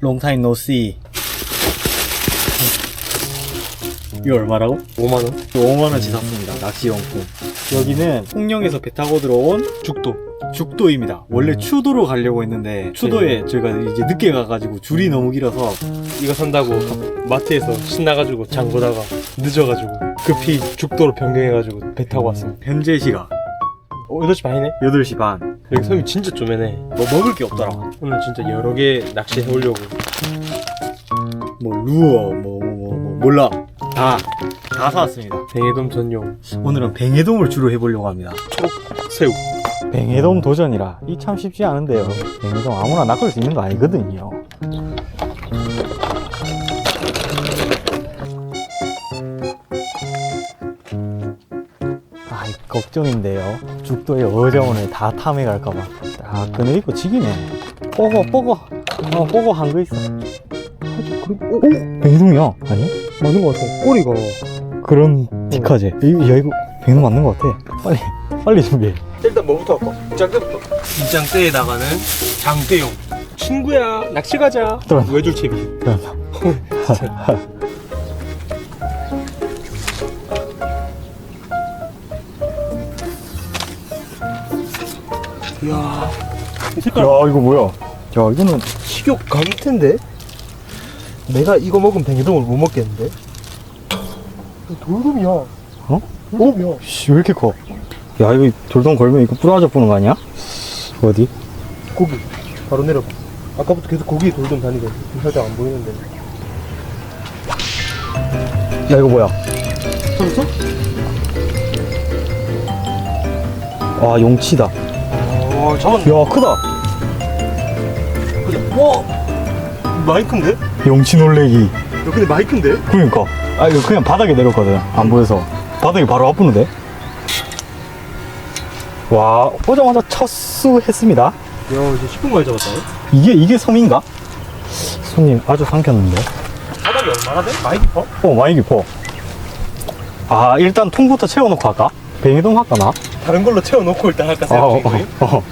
롱타임 노씨. 이거 얼마라고? 5만원? 5만원치 샀습니다. 낚시용품. 여기는 통영에서 배 타고 들어온 죽도. 죽도입니다. 원래 추도로 가려고 했는데 추도에 저희가 이제 늦게 가가지고 줄이 너무 길어서 이거 산다고 마트에서 신나가지고 장 보다가 늦어가지고 급히 죽도로 변경해가지고 배 타고 왔습니다. 현재 시각 어 8시 반이네? 8시 반 여기 섬이 진짜 쪼매네. 뭐 먹을 게 없더라. 오늘 진짜 여러 개 낚시해 오려고. 뭐 루어 뭐 뭐뭐뭐 몰라. 다 다 사왔습니다. 뱅에돔 전용. 오늘은 뱅에돔을 주로 해보려고 합니다. 새우. 뱅에돔 도전이라 이 참 쉽지 않은데요. 뱅에돔 아무나 낚을 수 있는 거 아니거든요 걱정인데요. 죽도에 어자원을 다 탐해 갈까봐. 아 그네 있고 지기네. 뽀고 뽀고 어 뽀고 한 거 있어. 오, 뱅에돔이야? 아니? 맞는 것 같아. 꼬리가. 그런 티카제. 이- 야 이거 뱅에돔 맞는 거 같아. 빨리 빨리 준비해. 일단 뭐부터 할까? 입장대부터. 입장대에 나가는 장대용. 친구야 낚시 가자. 들어간다. 외줄채비. 들어간다. 이야 이야 색깔 이거 뭐야 야 이거는 식욕 감텐데? 내가 이거 먹으면 뱅에돔을 못 먹겠는데? 돌돔이야 어? 돌돔이야 씨, 왜 이렇게 커? 야 이거 돌돔 걸면 이거 부러져 보는 거 아니야? 어디? 고기 바로 내려봐 아까부터 계속 고기 돌돔 다니거든 살짝 안 보이는데 야 이거 뭐야? 잡았어? 아 용치다 야아 잡았네 크다 그죠? 와 많이 큰데? 용치 놀래기 야 근데 큰데? 그러니까 아 이거 그냥 바닥에 내렸거든 안 보여서 바닥이 바로 아프는데 와 오자마자 첫수 했습니다 야 이제 10분 만에 잡았다 이게 이게 섬인가? 손님 아주 삼켰는데 바닥이 얼마나 돼? 많이 깊어? 어 많이 깊어 아 일단 통부터 채워놓고 할까? 뱅이돔 할까 나? 다른 걸로 채워놓고 일단 할까 생각 어, 중이거든 어, 어.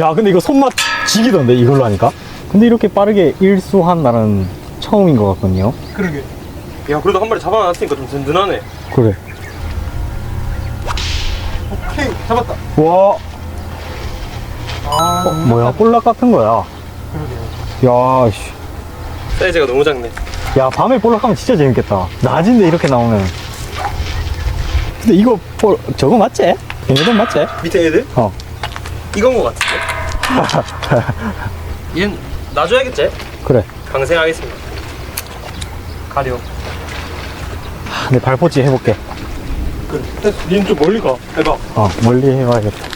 야, 근데 이거 손맛 지기던데, 이걸로 하니까? 근데 이렇게 빠르게 일수한 날은 처음인 것 같거든요. 그러게 야 그래도 한 마리 잡아놨으니까 좀 든든하네 그래. 오케이 잡았다 와, 아 어, 뭐야, 볼락 같은 거야. 그러게 야, 씨. 사이즈가 너무 작네 야, 밤에 볼락 하면 진짜 재밌겠다. 낮인데 이렇게 나오면. 근데 이거, 볼, 저거 맞지? 뱅이돔 맞지? 밑에 애들? 어. 이건 거 같은데 얜 놔줘야겠지? 그래. 강생하겠습니다 가려 내 발포지 해볼게. 그래 얜좀 멀리 가 해봐 어, 멀리 해봐야겠다.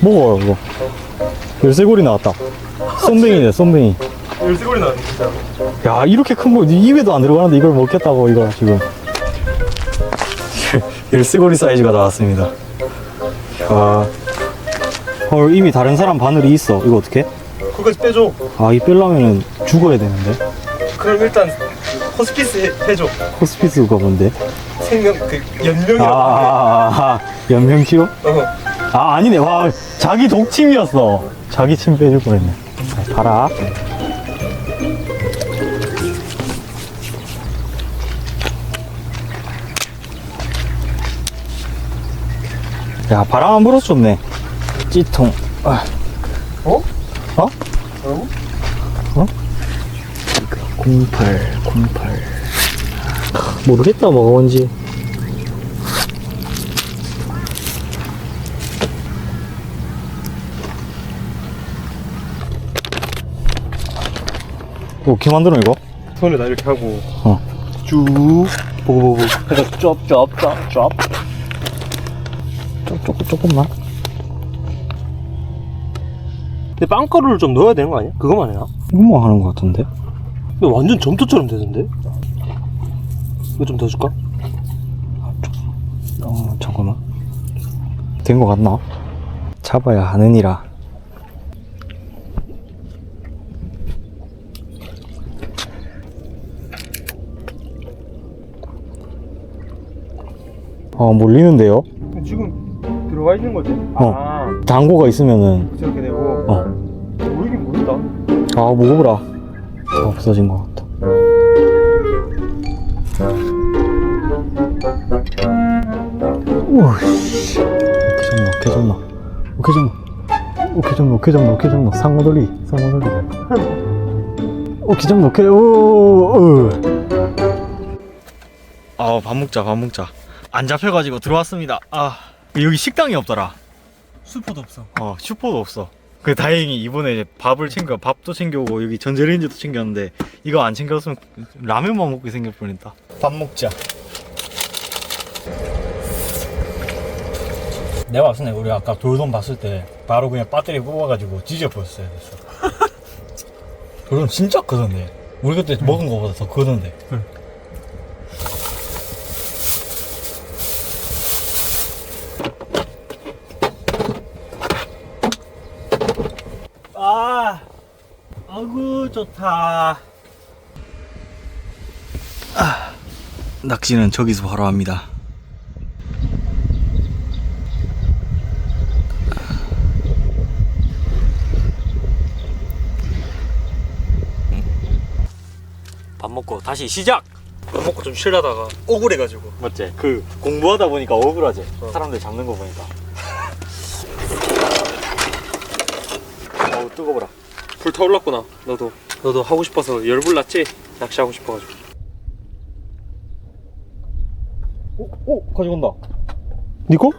먹어요, 이거. 열쇠고리 나왔다. 쏨뱅이네, 쏨뱅이. 열쇠고리 나왔네 진짜 야, 이렇게 큰 거, 네 입에도 안 들어가는데 이걸 먹겠다고, 이거, 지금. 열쇠고리 사이즈가 나왔습니다. 아. 헐, 이미 다른 사람 바늘이 있어. 이거 어떻게? 그거까지 빼줘 아, 이 빼려면은 죽어야 되는데. 그럼 일단 호스피스 해, 해줘 호스피스가 뭔데? 생명 그 아, 연명이라고 아, 아, 아, 연명 치료? 어. 아 아니네 와 자기 독침이었어 자기 침 빼줄 뻔했네 자, 봐라 야 바람 안 불어서 좋네 찌통 아, 어? 어? 뭐라고? 08 08 모르겠다 뭐가 뭔지 어떻게 만드노 이거? 손을 다 이렇게 하고 어. 쭉 보고 보고 해서 쩝쩝쩝쩝 조, 조금만 근데 빵가루를 좀 넣어야 되는 거 아니야? 그거만 해나? 이거만 하는 것 같은데 근데 완전 점토처럼 되던데? 이거 좀 더 줄까? 어 잠깐만 된 것 같나? 잡아야 하느니라 아 몰리는데요? 지금 들어가 있는 거지? 어. 아. 잔고가 있으면은. 저렇게 되고. 어. 모르긴 모른다. 아 무거워라. 없어진 것 같다. 우씨. 오케이 좋나 오케이 좋나 오케이 좋나 오케이 좋나 오케이 좋나 상어돌리 상어돌리. 오케이 좋나 오케이. 오아밥 먹자 밥 먹자. 안 잡혀가지고 들어왔습니다. 아 여기 식당이 없더라. 슈퍼도 없어. 어 슈퍼도 없어. 그 다행히 이번에 밥을 챙겨 밥도 챙겨오고 여기 전자레인지도 챙겼는데 이거 안 챙겼으면 라면만 먹게 생길 뻔했다. 밥 먹자. 내가 봤을 때 우리 아까 돌돔 봤을 때 바로 그냥 배터리 뽑아가지고 뒤져버렸어야 됐어. 돌돔 진짜 크던데. 우리 그때 먹은 거보다 더 크던데. 아, 아구 좋다. 아, 낚시는 저기서 바로 합니다. 밥 먹고 다시 시작. 밥 먹고 좀 쉬려다가 억울해가지고 맞지? 그 공부하다 보니까 억울하지. 어. 사람들 잡는 거 보니까. 어우 뜨거워라. 불 타올랐구나 너도 너도 하고 싶어서 열불 났지? 낚시하고 싶어가지고 오, 오 가져온다. 니거?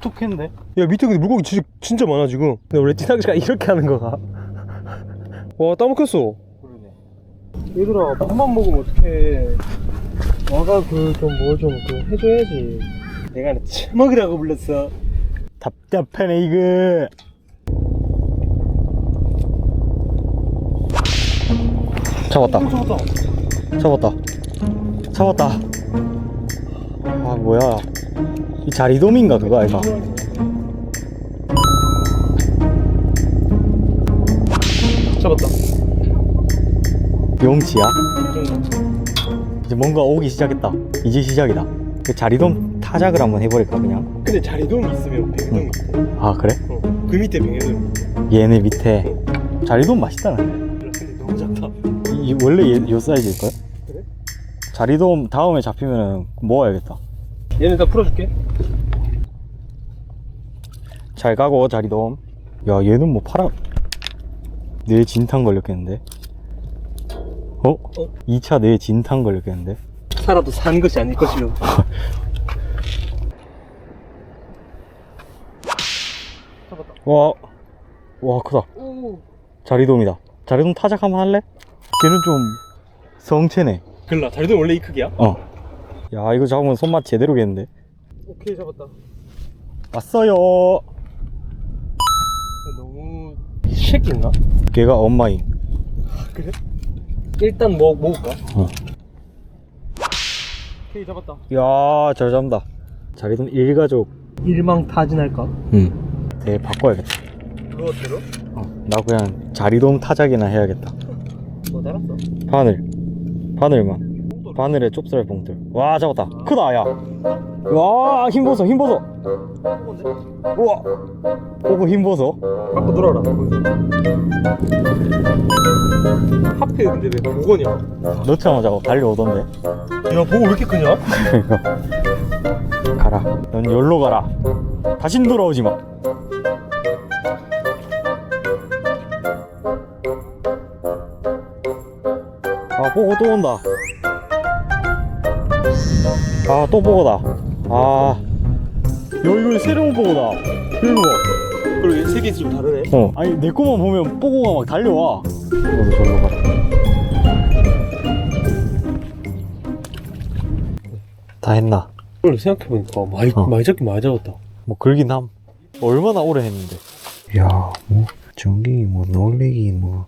툭툭했는데. 야 밑에 근데 물고기 진짜, 진짜 많아 지금 근데 원래 찌낚시가 이렇게 하는 거가 와 따먹혔어 그러네. 얘들아 밥만 먹으면 어떡해 와가 그 좀 뭐 좀 그 해줘야지 내가 먹으라고 불렀어 답답하네 이거. 잡았다. 잡았다 잡았다. 아 뭐야? 이 자리돔인가 그거 아이가? 잡았다 용치야? 이제 뭔가 오기 시작했다. 이제 시작이다. 그 자리돔 타작을 한번 해버릴까 그냥? 근데 자리돔이 있으면 병해돔이 있대 아 그래? 어. 그 밑에 있대 얘네 밑에 자리돔 맛있다는데. 이, 이 원래 얘, 요 사이즈일 거야? 그래? 자리돔 다음에 잡히면은 모아야겠다. 얘는 다 풀어줄게 잘 가고 자리돔. 야 얘는 뭐 파라. 뇌 진탕 걸렸겠는데? 어? 어? 2차 뇌 진탕 걸렸겠는데? 살아도 산 것이 아닐 것이요 와, 와 크다. 오 자리돔이다. 자리돔 타작 한번 할래? 걔는 좀 성체네. 글라 자리돔 원래 이 크기야? 어. 야 이거 잡으면 손맛 제대로겠는데? 오케이 잡았다 왔어요. 너무 새끼인가? 걔가 엄마임. 그래? 일단 뭐 먹을까? 어. 오케이 잡았다 야, 잘 잡는다. 자리돔 일가족. 일망타진할까? 응. 대 바꿔야겠다. 그거대로? 어, 나 그냥 자리돔 타작이나 해야겠다. 뭐 달았어? 바늘. 바늘만. 바늘에 좁쌀 봉들. 와, 잡았다. 크다, 야. 와, 힘보소, 힘보소. 우와. 오고 힘보소. 갖고 들어라 하필 근데 왜 무거냐? 넣자마자 달려오던데. 야 보고 왜 이렇게 크냐? 가라. 넌 열로 가라. 다신 돌아오지 마. 아, 보고 또 온다. 아, 또 보고다. 아. 야, 이거 새로운 보고다. 이거 봐. 그리고 색이 좀 다르네 어. 아니, 내 거만 보면 보고가 막 달려와. 절로 가라. 다 했나? 오늘 생각해보니까 많이, 어. 많이 잡긴 많이 잡았다 뭐 걸긴 함 얼마나 오래 했는데 야뭐 전기 뭐 놀래기 뭐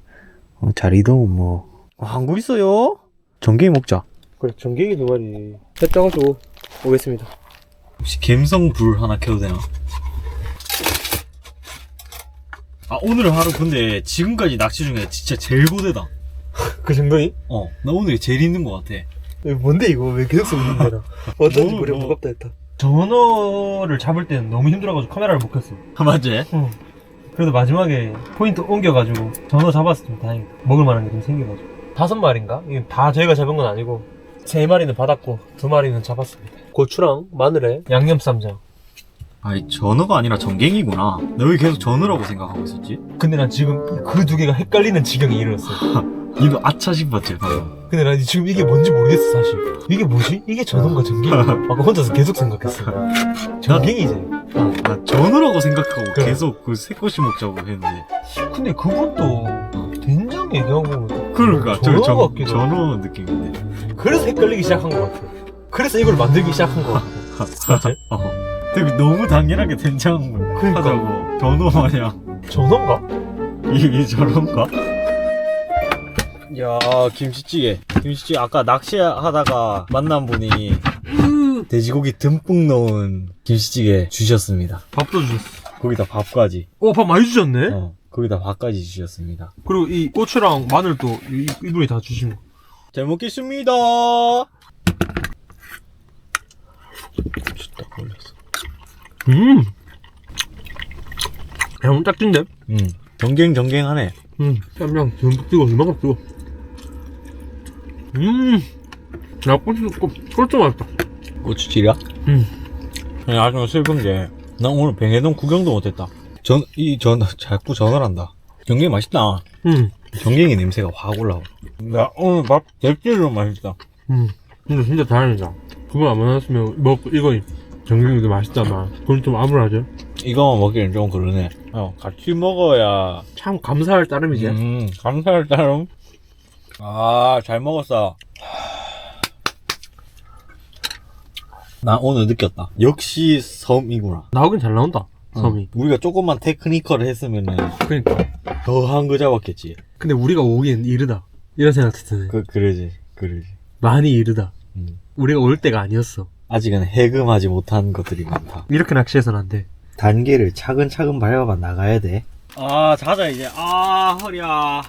어, 자리도 뭐 한국 있어요 전기 먹자 그래 전갱이 두 마리 해 떠가지고 오겠습니다 혹시 갬성 불 하나 켜도 되나? 아 오늘 하루 근데 지금까지 낚시 중에 진짜 제일 고되다 그 정도니? 어 나 오늘 제일 힘든 것 같아 뭔데 이거 왜 계속 쏘는 거야 어쩐지 너무, 머리가 너무- 무겁다 했다 전어를 잡을 때는 너무 힘들어가지고 카메라를 못 켰어. 맞지? 응. 그래도 마지막에 포인트 옮겨가지고 전어 잡았을 좀 다행이다. 먹을 만한 게 좀 생겨가지고. 다섯 마리인가? 이게 다 저희가 잡은 건 아니고 세 마리는 받았고 두 마리는 잡았습니다. 고추랑 마늘에 양념 쌈장. 아니 전어가 아니라 전갱이구나 너왜 계속 전어라고 생각하고 있었지? 근데 난 지금 그 두 개가 헷갈리는 지경에 이르렀어. 이거 아차 싶었지 방금 근데 난 지금 이게 뭔지 모르겠어 사실. 이게 뭐지? 이게 전어인가 전갱인가? 아까 혼자서 계속 생각했어. 전갱이지. 나 전어라고 생각하고 그래. 계속 그 새꼬시 먹자고 했는데 근데 그분도 된장 얘기하고 그러니까 전어 저, 저, 같기도 전어 느낌인데 그래서 헷갈리기 시작한 것 같아. 그래서 이걸 만들기 시작한 것 같아. 맞지? 어. 되게 너무 당연하게 된장 그러니까. 하자고 전어 마냥 전어인가? 이게 저런가? 야 김치찌개 김치찌개 아까 낚시하다가 만난 분이 돼지고기 듬뿍 넣은 김치찌개 주셨습니다 밥도 주셨어. 거기다 밥까지 오, 밥 많이 주셨네? 어, 거기다 밥까지 주셨습니다 그리고 이 고추랑 마늘도 이, 이분이 다 주신 거. 잘 먹겠습니다 딱 걸렸어 음! 야, 딱 찐데? 음 정갱 정갱하네 음, 쌈장 듬뿍 뜨거, 이만큼 뜨거. 음! 야, 고추, 고, 고추 맛있다. 고추찌개야? 음. 아니, 아주 슬픈 게, 난 오늘 병해동 구경도 못했다. 전, 이 전, 자꾸 전화를 한다. 경갱이 맛있다. 음. 경갱이 냄새가 확 올라와. 나 오늘 밥 대체로 맛있다. 음. 근데 진짜 다행이다. 그거 안 만났으면, 뭐, 이거, 정경이도 맛있잖아. 그건 좀 암울하죠? 이거만 먹기는 좀 그러네. 어, 같이 먹어야, 참 감사할 따름이지. 음, 감사할 따름. 아, 잘 먹었어. 나 오늘 느꼈다. 역시 섬이구나. 나오긴 잘 나온다, 섬이. 응. 우리가 조금만 테크니컬을 했으면은 그러니까. 더 한 거 잡았겠지. 근데 우리가 오기엔 이르다. 이런 생각도 드네. 그, 그러지, 그러지. 많이 이르다. 음. 우리가 올 때가 아니었어. 아직은 해금하지 못한 것들이 많다. 이렇게 낚시해서는 안 돼. 단계를 차근차근 밟아봐 나가야 돼. 아, 자자, 이제. 아, 허리야.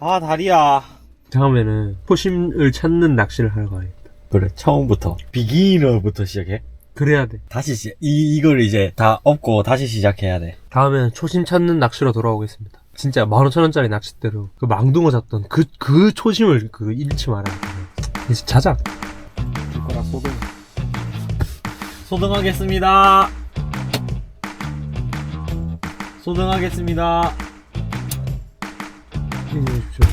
아, 다리야. 다음에는 초심을 찾는 낚시를 하러 가야겠다. 그래, 처음부터. 비기너부터 시작해. 그래야 돼. 다시 시 이, 이걸 이제 다 업고 다시 시작해야 돼. 다음에는 초심 찾는 낚시로 돌아오겠습니다. 진짜 15,000원짜리 낚싯대로 그 망둥어 잡던 그, 그 초심을 그 잃지 말아야 돼. 이제 자자. 숟가락 소등. 소등하겠습니다. 소등하겠습니다. 힘내십시오.